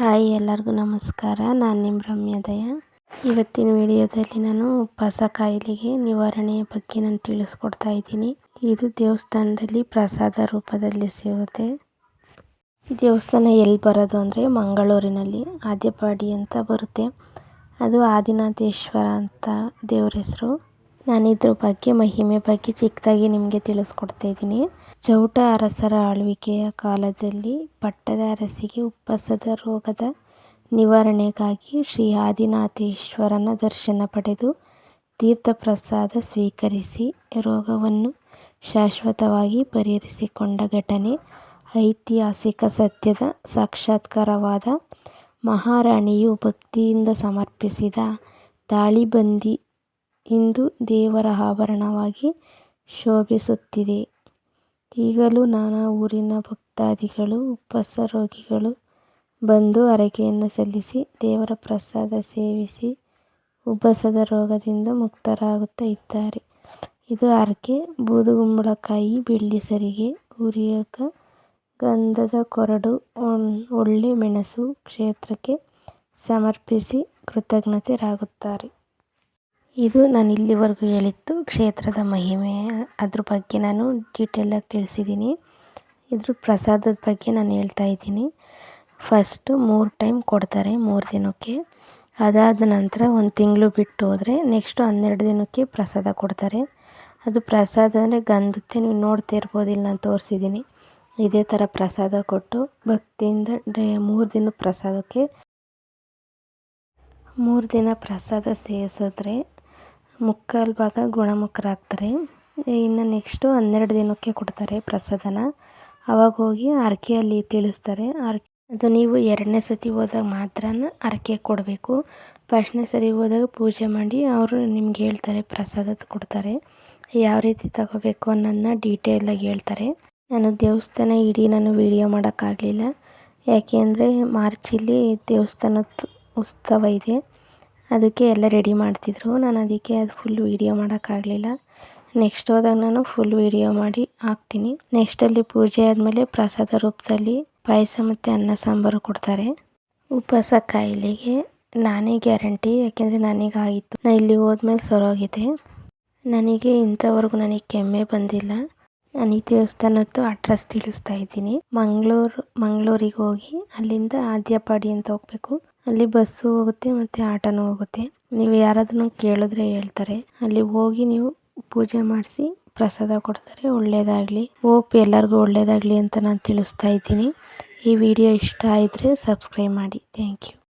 Hi ಎಲ್ಲರಿಗೂ ನಮಸ್ಕಾರ. ನಾನು ನಿಮ್ಮ ರಮ್ಯದಯ ಇವತ್ತಿನ ವಿಡಿಯೋದಲ್ಲಿ ನಾನು ಉಪವಾಸ ಕಾಯಿಲೆಗೆ ನಿವಾರಣೆಯ ಬಗ್ಗೆ ನಾನು ತಿಳಿಸ್ಕೊಡ್ತಾ ಇದ್ದೀನಿ. ಇದು ದೇವಸ್ಥಾನದಲ್ಲಿ ಪ್ರಸಾದ ರೂಪದಲ್ಲಿ ಸಿಗುತ್ತೆ. ಈ ದೇವಸ್ಥಾನ ಎಲ್ಲಿ ಬರೋದು ಅಂದರೆ ಮಂಗಳೂರಿನಲ್ಲಿ, ಆದ್ಯಪಾಡಿ ಅಂತ ಬರುತ್ತೆ. ಅದು ಆದಿನಾಥೇಶ್ವರ ಅಂತ ದೇವ್ರ ಹೆಸರು. ನಾನು ಇದ್ರ ಬಗ್ಗೆ, ಮಹಿಮೆ ಬಗ್ಗೆ ಚಿಕ್ಕದಾಗಿ ನಿಮಗೆ ತಿಳಿಸ್ಕೊಡ್ತಾ ಇದ್ದೀನಿ. ಚೌಟ ಅರಸರ ಆಳ್ವಿಕೆಯ ಕಾಲದಲ್ಲಿ ಪಟ್ಟದ ಅರಸಿಗೆ ಉಪ್ಪಸದ ರೋಗದ ನಿವಾರಣೆಗಾಗಿ ಶ್ರೀ ಆದಿನಾಥೇಶ್ವರನ ದರ್ಶನ ಪಡೆದು ತೀರ್ಥ ಪ್ರಸಾದ ಸ್ವೀಕರಿಸಿ ರೋಗವನ್ನು ಶಾಶ್ವತವಾಗಿ ಪರಿಹರಿಸಿಕೊಂಡ ಘಟನೆ ಐತಿಹಾಸಿಕ ಸತ್ಯದ ಸಾಕ್ಷಾತ್ಕಾರವಾದ ಮಹಾರಾಣಿಯು ಭಕ್ತಿಯಿಂದ ಸಮರ್ಪಿಸಿದ ತಾಳಿಬಂದಿ ಇಂದು ದೇವರ ಆಭರಣವಾಗಿ ಶೋಭಿಸುತ್ತಿದೆ. ಈಗಲೂ ನಾನಾ ಊರಿನ ಭಕ್ತಾದಿಗಳು ಉಪ್ಪಸ ರೋಗಿಗಳು ಬಂದು ಹರಕೆಯನ್ನು ಸಲ್ಲಿಸಿ ದೇವರ ಪ್ರಸಾದ ಸೇವಿಸಿ ಉಬ್ಬಸದ ರೋಗದಿಂದ ಮುಕ್ತರಾಗುತ್ತಾ ಇದ್ದಾರೆ. ಇದು ಹರಕೆ ಬೂದುಗುಂಬಳಕಾಯಿ, ಬೆಳ್ಳಿ ಸರಿಗೆ, ಉರಿಯಕ, ಗಂಧದ ಕೊರಡು ಒಳ್ಳೆ ಮೆಣಸು ಕ್ಷೇತ್ರಕ್ಕೆ ಸಮರ್ಪಿಸಿ ಕೃತಜ್ಞತೆರಾಗುತ್ತಾರೆ. ಇದು ನಾನು ಇಲ್ಲಿವರೆಗೂ ಹೇಳಿದ್ದು ಕ್ಷೇತ್ರದ ಮಹಿಮೆ. ಅದ್ರ ಬಗ್ಗೆ ನಾನು ಡೀಟೇಲಾಗಿ ತಿಳಿಸಿದ್ದೀನಿ. ಇದ್ರ ಪ್ರಸಾದದ ಬಗ್ಗೆ ನಾನು ಹೇಳ್ತಾ ಇದ್ದೀನಿ. ಫಸ್ಟು ಮೂರು ಟೈಮ್ ಕೊಡ್ತಾರೆ ಮೂರು ದಿನಕ್ಕೆ. ಅದಾದ ನಂತರ ಒಂದು ತಿಂಗಳು ಬಿಟ್ಟು ಹೋದರೆ ನೆಕ್ಸ್ಟು ಹನ್ನೆರಡು ದಿನಕ್ಕೆ ಪ್ರಸಾದ ಕೊಡ್ತಾರೆ. ಅದು ಪ್ರಸಾದ ಅಂದರೆ ಗಂಧತ್ತೆ, ನೀವು ನೋಡ್ತಾ ಇರ್ಬೋದು ನಾನು ತೋರಿಸಿದ್ದೀನಿ. ಇದೇ ಥರ ಪ್ರಸಾದ ಕೊಟ್ಟು ಭಕ್ತಿಯಿಂದ ಡೇ ಮೂರು ದಿನ ಪ್ರಸಾದಕ್ಕೆ ಮೂರು ದಿನ ಪ್ರಸಾದ ಸೇವಿಸಿದ್ರೆ ಮುಕ್ಕಾಲು ಭಾಗ ಗುಣಮುಖರಾಗ್ತಾರೆ. ಇನ್ನು ನೆಕ್ಸ್ಟು ಹನ್ನೆರಡು ದಿನಕ್ಕೆ ಕೊಡ್ತಾರೆ ಪ್ರಸಾದನ. ಅವಾಗ ಹೋಗಿ ಹರಕೆಯಲ್ಲಿ ತಿಳಿಸ್ತಾರೆ. ಹರಕೆ ಅದು ನೀವು ಎರಡನೇ ಸತಿ ಹೋದಾಗ ಮಾತ್ರ ಹರಕೆ ಕೊಡಬೇಕು. ಫಸ್ಟ್ನೇ ಸರಿ ಹೋದಾಗ ಪೂಜೆ ಮಾಡಿ ಅವರು ನಿಮ್ಗೆ ಹೇಳ್ತಾರೆ ಪ್ರಸಾದ ಕೊಡ್ತಾರೆ. ಯಾವ ರೀತಿ ತಗೋಬೇಕು ಅನ್ನೋದನ್ನ ಡೀಟೇಲಾಗಿ ಹೇಳ್ತಾರೆ. ನಾನು ದೇವಸ್ಥಾನ ಇಡೀ ನಾನು ವೀಡಿಯೋ ಮಾಡೋಕ್ಕಾಗಲಿಲ್ಲ. ಯಾಕೆ ಅಂದರೆ ಮಾರ್ಚಲ್ಲಿ ದೇವಸ್ಥಾನದ ಉತ್ಸವ ಇದೆ. ಅದಕ್ಕೆ ಎಲ್ಲ ರೆಡಿ ಮಾಡ್ತಿದ್ರು. ನಾನು ಅದಕ್ಕೆ ಅದು ಫುಲ್ ವೀಡಿಯೋ ಮಾಡೋಕ್ಕಾಗಲಿಲ್ಲ. ನೆಕ್ಸ್ಟ್ ಹೋದಾಗ ನಾನು ಫುಲ್ ವೀಡಿಯೋ ಮಾಡಿ ಹಾಕ್ತೀನಿ. ನೆಕ್ಸ್ಟಲ್ಲಿ ಪೂಜೆ ಆದಮೇಲೆ ಪ್ರಸಾದ ರೂಪದಲ್ಲಿ ಪಾಯಸ ಮತ್ತು ಅನ್ನ ಸಾಂಬಾರು ಕೊಡ್ತಾರೆ. ಉಪವಾಸ ಕಾಯಿಲೆಗೆ ನಾನೇ ಗ್ಯಾರಂಟಿ ಯಾಕೆಂದರೆ ನನಗಾಗಿತ್ತು ನಾನು ಇಲ್ಲಿ ಹೋದ್ಮೇಲೆ ಸರೋಗಿದೆ. ನನಗೆ ಇಂಥವರೆಗೂ ನನಗೆ ಕೆಮ್ಮೆ ಬಂದಿಲ್ಲ. ನಾನು ಈ ದೇವಸ್ಥಾನದ್ದು ಅಡ್ರೆಸ್ ತಿಳಿಸ್ತಾ ಇದ್ದೀನಿ. ಮಂಗಳೂರು, ಮಂಗಳೂರಿಗೆ ಹೋಗಿ ಅಲ್ಲಿಂದ ಆದ್ಯಪಾಡಿ ಅಂತ ಹೋಗಬೇಕು. ಅಲ್ಲಿ ಬಸ್ಸು ಹೋಗುತ್ತೆ ಮತ್ತು ಆಟೋನೂ ಹೋಗುತ್ತೆ. ನೀವು ಯಾರಾದ್ರೂ ಕೇಳಿದ್ರೆ ಹೇಳ್ತಾರೆ. ಅಲ್ಲಿ ಹೋಗಿ ನೀವು ಪೂಜೆ ಮಾಡಿಸಿ ಪ್ರಸಾದ ಕೊಡ್ತಾರೆ. ಒಳ್ಳೆಯದಾಗಲಿ ಹೋಪ್ ಎಲ್ಲರಿಗೂ ಒಳ್ಳೆಯದಾಗಲಿ ಅಂತ ನಾನು ತಿಳಿಸ್ತಾ ಇದ್ದೀನಿ. ಈ ವಿಡಿಯೋ ಇಷ್ಟ ಆದರೆ ಸಬ್ಸ್ಕ್ರೈಬ್ ಮಾಡಿ. Thank you